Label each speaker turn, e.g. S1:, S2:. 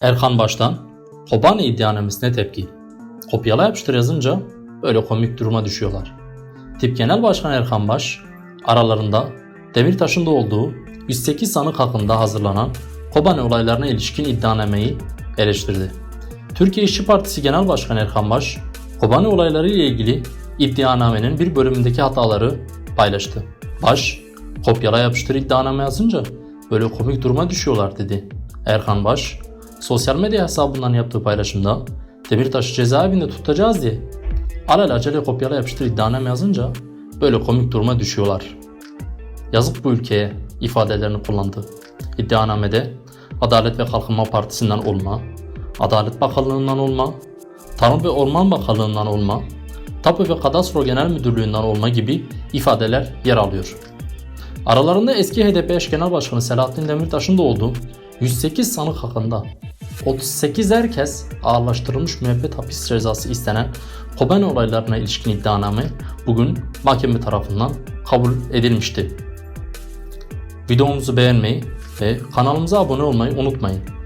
S1: Erkan Baş'tan Kobani iddianamesine tepki. Kopyala yapıştır yazınca böyle komik duruma düşüyorlar. Tip Genel Başkan Erkan Baş aralarında Demirtaş'ın da olduğu 108 sanık hakkında hazırlanan Kobani olaylarına ilişkin iddianameyi eleştirdi. Türkiye İşçi Partisi Genel Başkanı Erkan Baş, Kobani olayları ile ilgili iddianamenin bir bölümündeki hataları paylaştı. Baş, kopyala yapıştır iddianame yazınca böyle komik duruma düşüyorlar dedi. Erkan Baş, sosyal medya hesabından yaptığı paylaşımda Demirtaş'ı cezaevinde tutacağız diye alelacele kopyala yapıştır iddianame yazınca böyle komik duruma düşüyorlar. Yazık bu ülkeye ifadelerini kullandı. İddianamede Adalet ve Kalkınma Partisi'nden olma, Adalet Bakanlığı'ndan olma, Tarım ve Orman Bakanlığı'ndan olma, Tapu ve Kadastro Genel Müdürlüğü'nden olma gibi ifadeler yer alıyor. Aralarında eski HDP eş genel başkanı Selahattin Demirtaş'ın da olduğu 108 sanık hakkında 38 herkes ağırlaştırılmış müebbet hapis cezası istenen Kobani olaylarına ilişkin iddianame bugün mahkeme tarafından kabul edilmişti. Videomuzu beğenmeyi ve kanalımıza abone olmayı unutmayın.